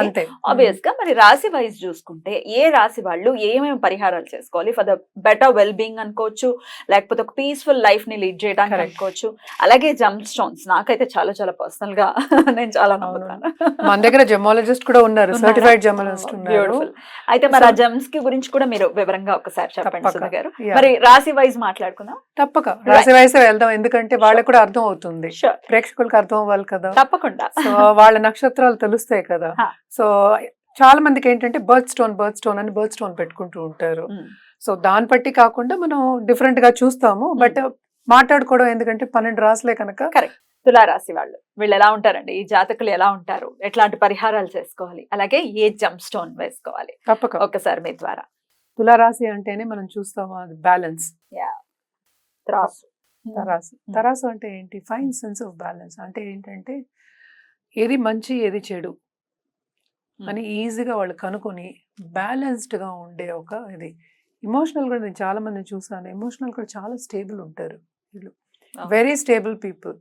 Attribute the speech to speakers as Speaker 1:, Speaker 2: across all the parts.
Speaker 1: అంతే.
Speaker 2: ఆబ్వియస్గా మరి రాశి వైజ్ చూసుకుంటే ఏ రాశి వాళ్ళు ఏమేమి పరిహారాలు చేసుకోవాలి? For the better well being అనుకోవచ్చు లేకపోతే ఒక పీస్ఫుల్ లైఫ్ని లీడ్ చేయడానికి. అనుకోవచ్చు. అలాగే జంప్ స్టోన్స్ నాకైతే చాలా చాలా పర్సనల్గా నేను చాలా. నమ్ముతాను.
Speaker 1: మన దగ్గర జెమాలజిస్ట్ కూడా ఉన్నారు? సర్టిఫైడ్ జెమాలజిస్ట్ ఉన్నారు.
Speaker 2: Beautiful. అయితే మరి ఆ జమ్స్కి గురించి కూడా మీరు వివరంగా ఒకసారి చెప్పండి గారు. మరి రాశి వైజ్ మాట్లాడుకుందాం?
Speaker 1: తప్పక. రాశి వయసే వెళ్దాం ఎందుకంటే వాళ్ళకి కూడా అర్థం అవుతుంది. ప్రేక్షకులకు అర్థం అవ్వాలి కదా.
Speaker 2: తప్పకుండా.
Speaker 1: వాళ్ళ నక్షత్రాలు తెలుస్తాయి కదా. సో చాలా మందికి ఏంటంటే బర్త్ స్టోన్ బర్త్ స్టోన్ అని బర్త్ స్టోన్ పెట్టుకుంటూ ఉంటారు. సో దాన్ని బట్టి కాకుండా మనం డిఫరెంట్గా చూస్తాము బట్ మాట్లాడుకోవడం ఎందుకంటే పన్నెండు రాసులే కనుక
Speaker 2: తులా రాశి వాళ్ళు వీళ్ళు ఎలా ఉంటారండి? ఈ జాతకులు ఎలా ఉంటారు? ఎట్లాంటి పరిహారాలు చేసుకోవాలి? అలాగే ఏ జంప్ స్టోన్ వేసుకోవాలి?
Speaker 1: తప్పక.
Speaker 2: ఒక్కసారి మీ ద్వారా.
Speaker 1: తులారాశి అంటేనే మనం చూస్తాము అది బ్యాలెన్స్.
Speaker 2: త్రాసు.
Speaker 1: తరాసు. తరాసు అంటే ఏంటి? Fine sense of balance. అంటే ఏంటంటే ఏది మంచి ఏది చెడు. అని ఈజీగా వాళ్ళు కనుక్కొని బ్యాలెన్స్డ్గా ఉండే ఒక ఇది. ఎమోషనల్ కూడా నేను చాలా మందిని చూసాను. ఎమోషనల్ కూడా చాలా స్టేబుల్ ఉంటారు వీళ్ళు. Very stable people.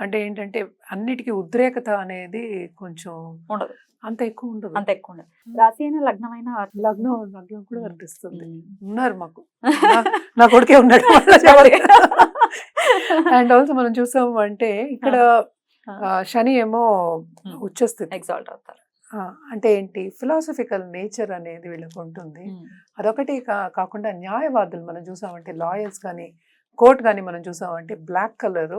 Speaker 1: అంటే ఏంటంటే అన్నిటికీ ఉద్రేకత అనేది కొంచెం
Speaker 2: ఉండదు.
Speaker 1: అంత ఎక్కువ ఉండదు.
Speaker 2: అంత ఎక్కువ ఉండదు. రాశి అయినా లగ్నమైన
Speaker 1: లగ్నం లగ్నం కూడా. వర్తిస్తుంది. ఉన్నారు మాకు. నా- కొడుకే ఉన్నాడు అండ్ ఆల్సో మనం చూసాము అంటే ఇక్కడ శని ఏమో. ఉచ్చస్థితి.
Speaker 2: ఎగ్జాల్ట్ అవుతారు.
Speaker 1: అంటే ఏంటి ఫిలాసఫికల్ నేచర్ అనేది వీళ్ళకి ఉంటుంది అదొకటి కా- కాకుండా న్యాయవాదులు మనం చూసామంటే లాయర్స్ కానీ కోర్ట్ కానీ మనం చూసామంటే బ్లాక్ కలర్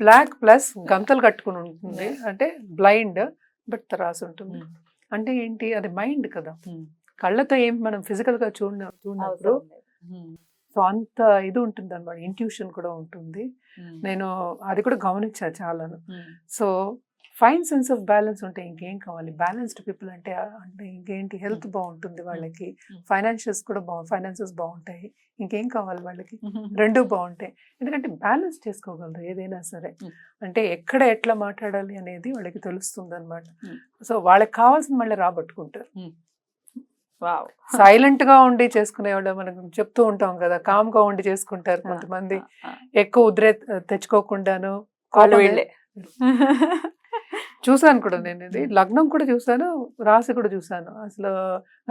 Speaker 1: బ్లాక్ ప్లస్ గంతలు కట్టుకుని ఉంటుంది అంటే బ్లైండ్ బట్ తరాసు ఉంటుంది
Speaker 2: Hmm.
Speaker 1: అంటే ఏంటి అది మైండ్ కదా
Speaker 2: Hmm.
Speaker 1: కళ్ళతో ఏం మనం ఫిజికల్గా చూడ చూడనప్పుడు.
Speaker 2: ఉమ్.
Speaker 1: సో అంత ఇది ఉంటుంది అనమాట ఇంట్యూషన్ కూడా ఉంటుంది. నేను అది కూడా గమనించా చాలాను
Speaker 2: ఉమ్.
Speaker 1: So fine sense of balance ఉంటే ఇంకేం కావాలి? బ్యాలెన్స్డ్ పీపుల్ అంటే అంటే ఇంకేంటి? హెల్త్ బాగుంటుంది వాళ్ళకి. ఫైనాన్షియల్స్ కూడా బాగు ఫైనాన్సెస్ బాగుంటాయి. ఇంకేం కావాలి వాళ్ళకి. రెండు బాగుంటాయి. ఎందుకంటే బ్యాలెన్స్ చేసుకోగలరు ఏదైనా సరే. అంటే ఎక్కడ ఎట్లా మాట్లాడాలి అనేది వాళ్ళకి తెలుస్తుంది అనమాట. సో వాళ్ళకి కావాల్సిన మళ్ళీ రాబట్టుకుంటారు. సైలెంట్గా ఉండి చేసుకునే వాళ్ళు మనం చెప్తూ ఉంటాం కదా కామ్గా ఉండి చేసుకుంటారు కొంతమంది. ఎక్కువ ఉద్రే తెచ్చుకోకుండాను
Speaker 2: వీళ్ళే
Speaker 1: చూసాను కూడా నేను ఇది లగ్నం కూడా చూసాను రాశి కూడా చూసాను అసలు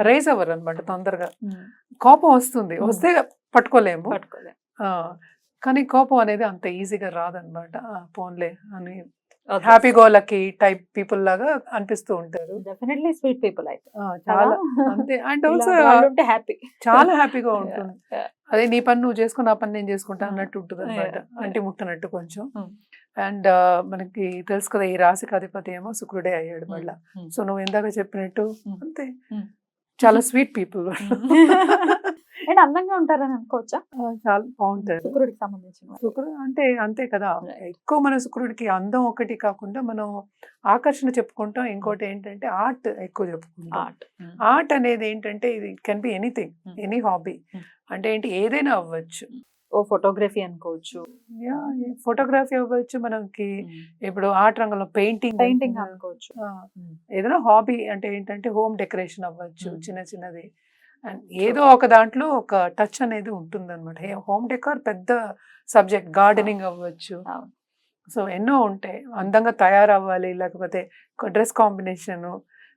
Speaker 1: రైజ్ అవ్వరు అనమాట తొందరగా. కోపం వస్తుంది. వస్తే పట్టుకోలేము
Speaker 2: పట్టుకోలే
Speaker 1: ఆ, కానీ కోపం అనేది అంత ఈజీగా రాదనమాట పోన్లే అని. Happy go lucky type people లాగా అనిపిస్తూ ఉంటారు
Speaker 2: డెఫినెట్లీ స్వీట్ పీపుల్ అయితే
Speaker 1: చాలా అంతే అండ్ ఆల్సో
Speaker 2: హ్యాపీ
Speaker 1: చాలా హ్యాపీగా ఉంటుంది. అదే నీ పని నువ్వు చేసుకుని నా పని నేను చేసుకుంటా. అన్నట్టు ఉంటుంది అనమాట. అంటి ముట్టనట్టు కొంచెం. అండ్ మనకి తెలుసు కదా ఈ రాశికి అధిపతి ఏమో శుక్రుడే అయ్యాడు మళ్ళా.
Speaker 2: Hmm.
Speaker 1: సో నువ్వు ఇందాక చెప్పినట్టు
Speaker 2: Hmm.
Speaker 1: అంతే.
Speaker 2: Hmm.
Speaker 1: చాలా స్వీట్ పీపుల్
Speaker 2: అండ్ అందంగా ఉంటారని అనుకోవచ్చా?
Speaker 1: చాలా బాగుంటారు
Speaker 2: శుక్రుడికి సంబంధించిన.
Speaker 1: శుక్రుడు అంటే అంతే కదా. ఎక్కువ మన శుక్రుడికి అందం ఒకటి కాకుండా మనం ఆకర్షణ చెప్పుకుంటాం. ఇంకోటి ఏంటంటే ఆర్ట్ ఎక్కువ చెప్పుకుంటాం.
Speaker 2: ఆర్ట్
Speaker 1: ఆర్ట్ అనేది ఏంటంటే ఇది can be anything
Speaker 2: Hmm.
Speaker 1: Any hobby
Speaker 2: Hmm.
Speaker 1: అంటే ఏంటి? ఏదైనా అవ్వచ్చు.
Speaker 2: ఓ ఫోటోగ్రఫీ అనుకోవచ్చు.
Speaker 1: ఫోటోగ్రఫీ అవ్వచ్చు మనకి. ఇప్పుడు ఆర్ట్ రంగంలో పెయింటింగ్
Speaker 2: పెయింటింగ్ అనుకోవచ్చు.
Speaker 1: ఏదైనా హాబీ అంటే ఏంటంటే హోమ్ డెకరేషన్ అవ్వచ్చు. చిన్న చిన్నది. అండ్ ఏదో ఒక దాంట్లో ఒక టచ్ అనేది ఉంటుంది అనమాట హోమ్ డెకార్ పెద్ద సబ్జెక్ట్ గార్డెనింగ్ అవ్వచ్చు. సో ఎన్నో ఉంటాయి. అందంగా తయారవ్వాలి లేకపోతే డ్రెస్ కాంబినేషన్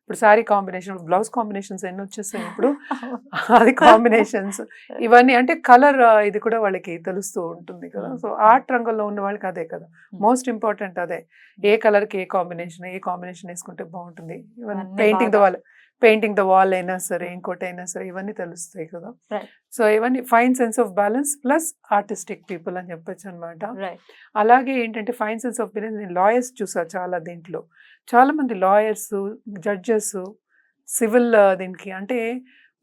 Speaker 1: ఇప్పుడు శారీ కాంబినేషన్ బ్లౌజ్ కాంబినేషన్స్ ఎన్ని వచ్చేస్తాయి ఇప్పుడు? అది కాంబినేషన్స్ ఇవన్నీ అంటే కలర్ ఇది కూడా వాళ్ళకి తెలుస్తూ ఉంటుంది కదా. సో ఆర్ట్ రంగంలో ఉన్న వాళ్ళకి అదే కదా. మోస్ట్ ఇంపార్టెంట్ అదే. ఏ కలర్కి ఏ కాంబినేషన్ ఏ కాంబినేషన్ వేసుకుంటే బాగుంటుంది? Painting wall painting the wall అయినా సరే ఇంకోటి అయినా సరే ఇవన్నీ తెలుస్తాయి కదా. సో ఇవన్నీ fine sense of balance plus artistic people అని చెప్పొచ్చు అనమాట అలాగే ఏంటంటే ఫైన్ సెన్స్ ఆఫ్ బిజినెస్ నేను లాయర్స్ చూసా చాలా దీంట్లో. చాలా మంది లాయర్స్ జడ్జెస్ సివిల్ దీనికి అంటే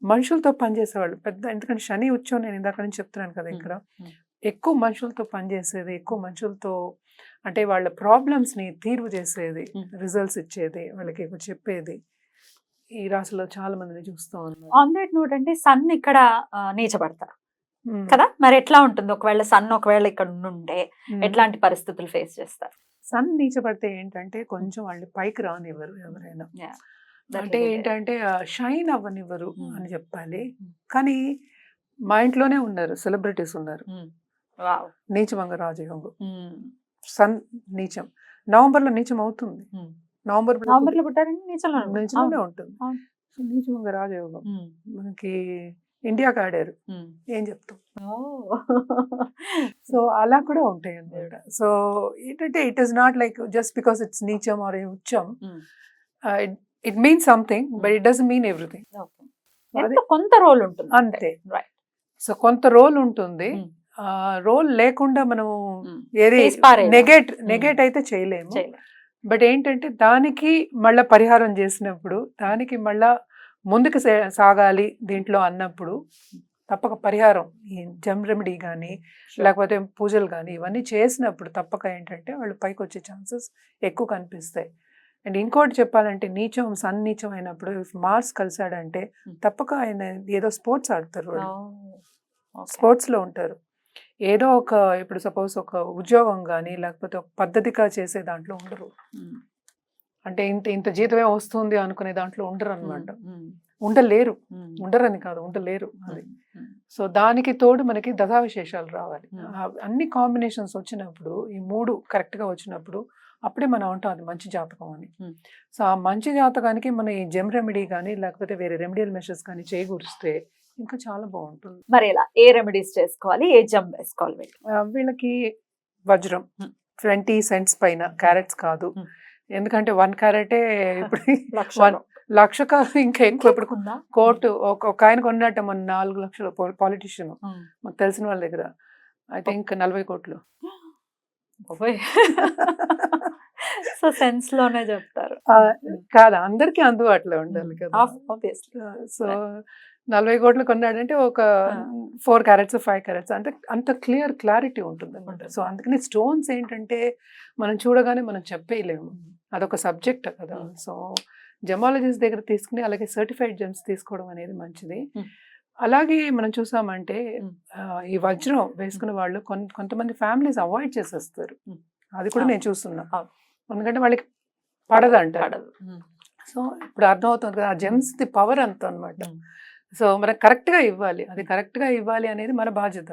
Speaker 1: మనుషులతో పనిచేసేవాళ్ళు పెద్ద ఎందుకంటే శని ఉచ్చం నేను ఇందాక నుంచి చెప్తున్నాను కదా ఇక్కడ.
Speaker 2: Mm.
Speaker 1: ఎక్కువ మనుషులతో పనిచేసేది ఎక్కువ మనుషులతో అంటే వాళ్ళ ప్రాబ్లమ్స్ని తీర్పు చేసేది. రిజల్ట్స్ ఇచ్చేది వాళ్ళకి చెప్పేది. ఈ రాశిలో చాలా మందిని చూస్తూ ఉన్నాను
Speaker 3: ఆన్ దట్ నోట్ అంటే సన్ ఇక్కడ నీచబడతారు. కదా? మరి ఎట్లా ఉంటుంది? ఒకవేళ సన్ ఒకవేళ ఇక్కడ
Speaker 1: Mm.
Speaker 3: ఎట్లాంటి పరిస్థితులు ఫేస్ చేస్తారు?
Speaker 1: సన్ నీచపడితే ఏంటంటే కొంచెం వాళ్ళు పైకి రానివ్వరు ఎవరైనా. అంటే ఏంటంటే షైన్ అవ్వనివ్వరు
Speaker 2: Mm.
Speaker 1: అని చెప్పాలి.
Speaker 2: Mm.
Speaker 1: కానీ మా ఇంట్లోనే ఉన్నారు సెలబ్రిటీస్ ఉన్నారు.
Speaker 3: వావ్
Speaker 1: నీచమంగ రాజయోగం. సన్ నీచం. నవంబర్లో నీచం అవుతుంది నవంబర్
Speaker 3: నవంబర్లో పుట్టారండి? నీచంలో
Speaker 1: నీచంలోనే ఉంటుంది. నీచమంగ రాజయోగం. మనకి ఇండియాకి ఆడారు ఏం చెప్తాం? సో అలా కూడా ఉంటాయి అన్నమాట సో ఏంటంటే it is not like just because it's నీచం or ఉచ్చం it means something but it doesn't mean everything
Speaker 3: కొంత రోల్ ఉంటుంది.
Speaker 1: అంతే.
Speaker 3: రైట్
Speaker 1: సో కొంత రోల్ ఉంటుంది. రోల్ లేకుండా మనం ఏది. నెగేట్ నెగేట్ అయితే చేయలేము. బట్ ఏంటంటే దానికి మళ్ళా పరిహారం చేసినప్పుడు దానికి మళ్ళా ముందుకు సాగాలి దీంట్లో అన్నప్పుడు తప్పక పరిహారం ఈ జమ్ రెమెడీ కానీ లేకపోతే పూజలు కానీ ఇవన్నీ చేసినప్పుడు తప్పక ఏంటంటే వాళ్ళు పైకి వచ్చే ఛాన్సెస్ ఎక్కువ కనిపిస్తాయి. అండ్ ఇంకోటి చెప్పాలంటే నీచం సన్ నీచం అయినప్పుడు మార్స్ కలిసాడంటే. తప్పక ఆయన ఏదో స్పోర్ట్స్ ఆడతారు వాళ్ళు.
Speaker 3: Oh,
Speaker 1: స్పోర్ట్స్లో ఉంటారు. ఏదో ఒక ఇప్పుడు సపోజ్ ఒక ఉద్యోగం కానీ లేకపోతే ఒక పద్ధతిగా చేసే దాంట్లో ఉండరు. అంటే ఇంత ఇంత జీతమే వస్తుంది అనుకునే దాంట్లో ఉండరు అనమాట ఉండలేరు. ఉండరని కాదు ఉండలేరు అది. సో దానికి తోడు మనకి దశా విశేషాలు రావాలి అన్ని కాంబినేషన్స్ వచ్చినప్పుడు ఈ మూడు కరెక్ట్గా వచ్చినప్పుడు అప్పుడే మనం ఉంటాం అది మంచి జాతకం అని. సో ఆ మంచి జాతకానికి మన ఈ జెమ్ రెమెడీ కానీ లేకపోతే వేరే రెమెడియల్ మెషర్స్ కానీ చేయకూరిస్తే ఇంకా చాలా బాగుంటుంది.
Speaker 3: మరి ఎలా ఏ రెమెడీస్ చేసుకోవాలి? ఏ జమ్ వేసుకోవాలి
Speaker 1: వీళ్ళకి వజ్రం. ట్వంటీ సెంట్స్ పైన క్యారెట్స్ కాదు. ఎందుకంటే వన్ క్యారెటే ఇప్పుడు. వన్ లక్ష కాదు ఇంకా ఎక్కువ ఇప్పుడు? కోర్టు ఒక ఆయన కొన్నట్ట మన నాలుగు లక్షలు పాలిటిషియన్. మాకు తెలిసిన వాళ్ళ దగ్గర. ఐ థింక్ నలభై కోట్లు.
Speaker 3: సో సెన్స్లోనే చెప్తారు
Speaker 1: కాదు అందరికీ అందుబాటులో ఉండాలి కదా. సో నలభై కోట్లు కొన్నాడంటే ఒక. ఫోర్ క్యారెట్స్ ఫైవ్ క్యారెట్స్ అంటే అంత క్లియర్ క్లారిటీ ఉంటుంది అనమాట. సో అందుకని స్టోన్స్ ఏంటంటే మనం చూడగానే మనం చెప్పేయలేము అదొక సబ్జెక్ట్ కదా. సో జమాలజిస్ట్ దగ్గర తీసుకుని అలాగే సర్టిఫైడ్ జెమ్స్ తీసుకోవడం అనేది మంచిది. అలాగే మనం చూసామంటే ఈ వజ్రం వేసుకున్న వాళ్ళు కొంతమంది ఫ్యామిలీస్ అవాయిడ్ చేసేస్తారు. అది కూడా. నేను చూస్తున్నా. ఎందుకంటే వాళ్ళకి పడదంట
Speaker 3: పడదు
Speaker 1: సో ఇప్పుడు అర్థమవుతుంది కదా ఆ జెమ్స్ ది పవర్ అంత అనమాట. సో మనకు కరెక్ట్గా ఇవ్వాలి. అది కరెక్ట్గా ఇవ్వాలి అనేది మన బాధ్యత.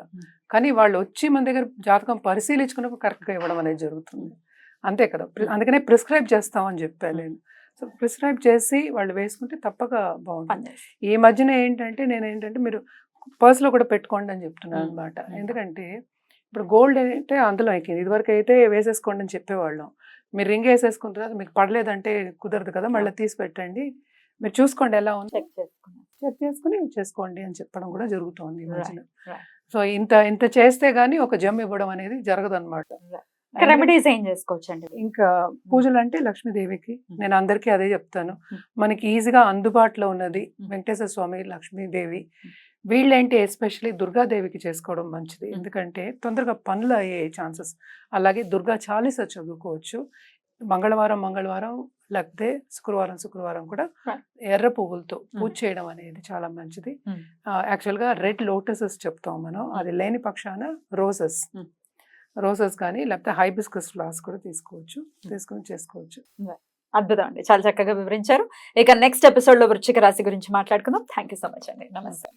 Speaker 1: కానీ వాళ్ళు వచ్చి మన దగ్గర జాతకం పరిశీలించుకున్నప్పుడు కరెక్ట్గా ఇవ్వడం అనేది జరుగుతుంది. అంతే కదా. అందుకనే ప్రిస్క్రైబ్ చేస్తామని చెప్పాను నేను. సో ప్రిస్క్రైబ్ చేసి వాళ్ళు వేసుకుంటే తప్పక బాగుంటుంది. ఈ మధ్యన ఏంటంటే నేను ఏంటంటే మీరు పర్స్లో కూడా పెట్టుకోండి అని చెప్తున్నాను. అనమాట. ఎందుకంటే ఇప్పుడు గోల్డ్ అంటే అందులో ఎక్కింది. ఇదివరకు అయితే వేసేసుకోండి అని చెప్పేవాళ్ళం. మీరు రింగ్ వేసేసుకున్న తర్వాత మీకు పడలేదంటే కుదరదు కదా. మళ్ళీ తీసి పెట్టండి. మీరు చూసుకోండి ఎలా ఉంది.
Speaker 3: చెక్ చేసుకున్నాం
Speaker 1: చెక్ చేసుకుని చేసుకోండి అని చెప్పడం కూడా జరుగుతోంది. సో ఇంత ఇంత చేస్తే గానీ ఒక జమ్ ఇవ్వడం అనేది జరగదు అనమాట
Speaker 3: రెమెడీస్ ఏం చేసుకోవచ్చు అండి
Speaker 1: ఇంకా పూజలు అంటే లక్ష్మీదేవికి. నేను అందరికీ అదే చెప్తాను.
Speaker 2: Mm.
Speaker 1: మనకి ఈజీగా అందుబాటులో ఉన్నది. వెంకటేశ్వర స్వామి లక్ష్మీదేవి. వీళ్ళేంటి ఎస్పెషల్లీ దుర్గాదేవికి చేసుకోవడం మంచిది. ఎందుకంటే తొందరగా పనులు అయ్యే ఛాన్సెస్. అలాగే దుర్గా చాలీస చదువుకోవచ్చు. మంగళవారం మంగళవారం లేకపోతే శుక్రవారం శుక్రవారం కూడా. ఎర్ర పువ్వులతో పూజ చేయడం అనేది చాలా మంచిది. యాక్చువల్గా రెడ్ లోటసెస్ చెప్తాం మనం. అది లేని పక్షాన రోజెస్. రోజెస్ కానీ లేకపోతే హైబిస్కస్ ఫ్లవర్స్ కూడా తీసుకోవచ్చు. తీసుకుని చేసుకోవచ్చు.
Speaker 3: అద్భుతం అండి చాలా చక్కగా వివరించారు. ఇక నెక్స్ట్ ఎపిసోడ్లో వృశ్చిక రాశి గురించి మాట్లాడుకుందాం. థ్యాంక్ యూ సో మచ్ అండి. నమస్తే.